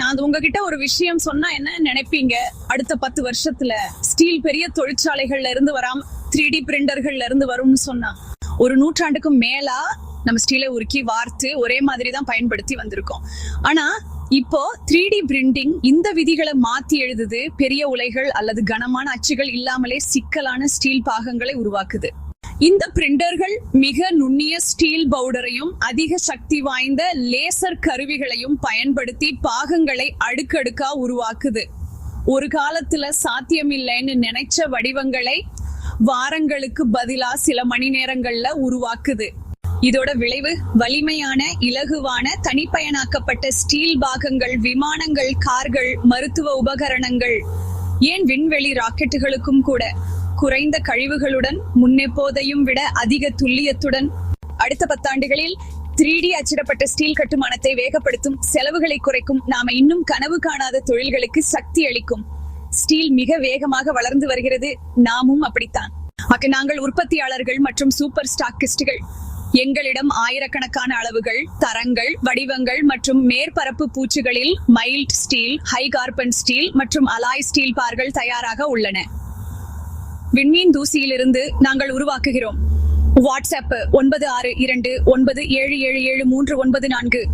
நான் உங்ககிட்ட ஒரு விஷயம் சொன்னா என்ன நினைப்பீங்க? அடுத்த பத்து வருஷத்துல ஸ்டீல் பெரிய தொழிற்சாலைகள்ல இருந்து வராம த்ரீ டி பிரிண்டர்கள்ல இருந்து வரும்னு சொன்னா ஒரு நூற்றாண்டுக்கும் மேலா நம்ம ஸ்டீலை உருக்கி வார்த்து ஒரே மாதிரி தான் பயன்படுத்தி வந்திருக்கோம். ஆனா இப்போ த்ரீ டி பிரிண்டிங் இந்த விதிகளை மாத்தி எழுதுது பெரிய உலைகள் அல்லது கனமான அச்சுகள் இல்லாமலே சிக்கலான ஸ்டீல் பாகங்களை உருவாக்குது. இந்த பிரிண்டர்கள் மிக நுண்ணிய ஸ்டீல் பவுடரையும் அதிக சக்தி வாய்ந்த லேசர் கருவிகளையும் பயன்படுத்தி பாகங்களை அடுக்கடுக்கா உருவாக்குது. ஒரு காலத்துல சாத்தியமில்லைன்னு நினைச்ச வடிவங்களை வாரங்களுக்கு பதிலா சில மணி நேரங்கள்ல உருவாக்குது. இதோட விளைவு வலிமையான இலகுவான தனிப்பயனாக்கப்பட்ட ஸ்டீல் பாகங்கள் விமானங்கள் கார்கள் மருத்துவ உபகரணங்கள் ஏன் விண்வெளி ராக்கெட்டுகளுக்கும் கூட. குறைந்த கழிவுகளுடன் முன்னெப்போதையும் விட அதிக துல்லியத்துடன் அடுத்த பத்தாண்டுகளில் த்ரீ டி அச்சிடப்பட்ட ஸ்டீல் கட்டுமானத்தை வேகப்படுத்தும் செலவுகளை குறைக்கும் நாம இன்னும் கனவு காணாத தொழில்களுக்கு சக்தி அளிக்கும். ஸ்டீல் மிக வேகமாக வளர்ந்து வருகிறது. நாமும் அப்படித்தான். அக்கு நாங்கள் உற்பத்தியாளர்கள் மற்றும் சூப்பர் ஸ்டாக்கிஸ்டுகள் எங்களிடம் ஆயிரக்கணக்கான அளவுகள் தரங்கள் வடிவங்கள் மற்றும் மேற்பரப்பு பூச்சுகளில் mild steel high carbon steel மற்றும் அலாய் ஸ்டீல் பார்கள் தயாராக உள்ளன. விண்மீன் தூசியிலிருந்து நாங்கள் உருவாக்குகிறோம். வாட்ஸ்அப் ஒன்பது ஆறு இரண்டு ஒன்பது ஏழு ஏழு ஏழு மூன்று ஒன்பது நான்கு.